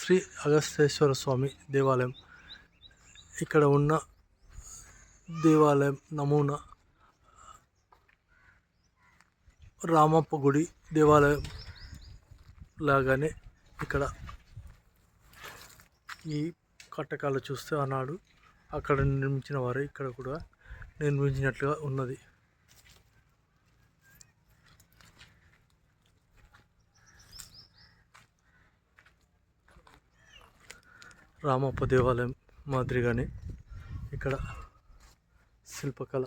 శ్రీ అగస్తేశ్వర స్వామి దేవాలయం. ఇక్కడ ఉన్న దేవాలయం నమూనా రామప్ప గుడి దేవాలయం లాగానే ఇక్కడ ఈ కట్టకాలు చూస్తే ఆనాడు అక్కడ నిర్మించిన వారు ఇక్కడ కూడా నిర్మించినట్లుగా ఉన్నది. రామప్ప దేవాలయం మాదిరిగానే ఇక్కడ శిల్పకళ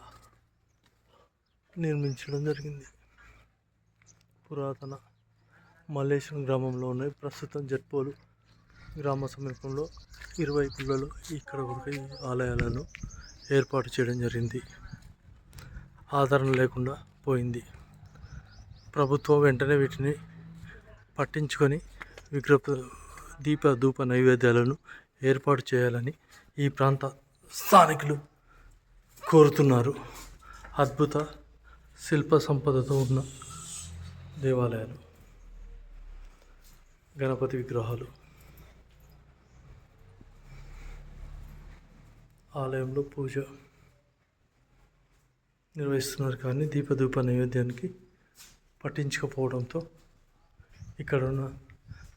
నిర్మించడం జరిగింది. పురాతన మల్లేశ్వరం గ్రామంలో ఉన్నాయి. ప్రస్తుతం జట్పోలు గ్రామ సమీపంలో ఇరవై పిల్లలు ఇక్కడ కూడా ఈ ఆలయాలను ఏర్పాటు చేయడం జరిగింది. ఆదరణ లేకుండా పోయింది. ప్రభుత్వం వెంటనే వీటిని పట్టించుకొని విగ్రహ దీప ధూప నైవేద్యాలను ఏర్పాటు చేయాలని ఈ ప్రాంత స్థానికులు కోరుతున్నారు. అద్భుత శిల్ప సంపదతో ఉన్న దేవాలయాలు గణపతి విగ్రహాలు ఆలయంలో పూజ నిర్వహిస్తున్నారు. కానీ దీపధూప నైవేద్యానికి పట్టించకపోవడంతో ఇక్కడ ఉన్న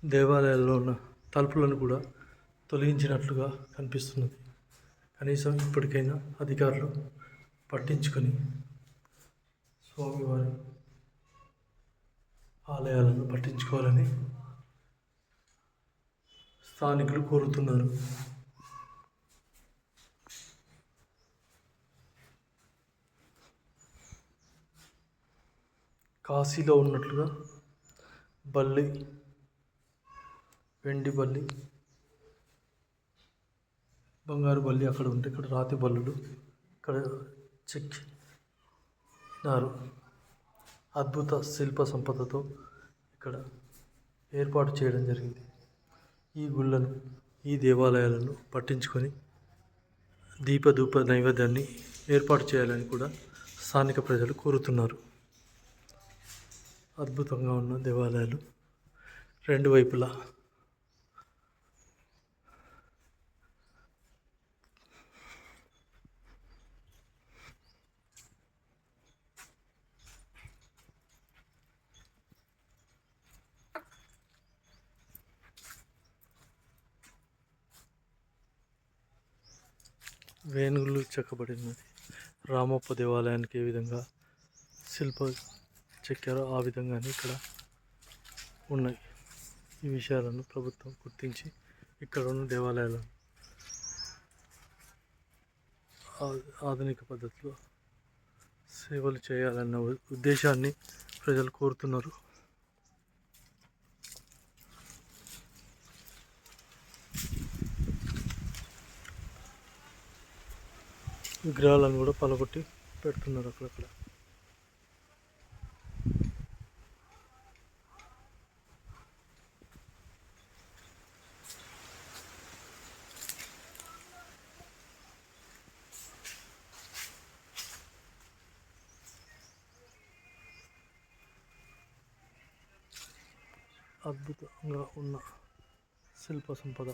దేవాలయాల్లో ఉన్న తలుపులను కూడా తొలగించినట్లుగా కనిపిస్తున్నది. కనీసం ఇప్పటికైనా అధికారులు పట్టించుకొని స్వామివారి ఆలయాలను పట్టించుకోవాలని స్థానికులు కోరుతున్నారు. కాశీలో ఉన్నట్లుగా బల్లి వెండి బల్లి బంగారు బల్లి అక్కడ ఉంటే ఇక్కడ రాతి బల్లులు ఇక్కడ చెక్కినారు అద్భుత శిల్ప సంపదతో ఇక్కడ ఏర్పాటు చేయడం జరిగింది. ఈ గుళ్ళను ఈ దేవాలయాలను పట్టించుకొని దీపధూప నైవేద్యాన్ని ఏర్పాటు చేయాలని కూడా స్థానిక ప్రజలు కోరుతున్నారు. అద్భుతంగా ఉన్న దేవాలయాలు రెండు వైపులా వేణుగులు చెక్కబడినది. రామప్ప దేవాలయానికి ఏ విధంగా శిల్ప చెక్కారో ఆ విధంగానే ఇక్కడ ఉన్నాయి. ఈ విషయాలను ప్రభుత్వం గుర్తించి ఇక్కడ ఉన్న దేవాలయాలను ఆధునిక పద్ధతిలో సేవలు చేయాలన్న ఉద్దేశాన్ని ప్రజలు కోరుతున్నారు. విగ్రహాలను కూడా పలగొట్టి పెడుతున్నారు అక్కడక్కడ. అద్భుతంగా ఉన్న శిల్ప సంపద.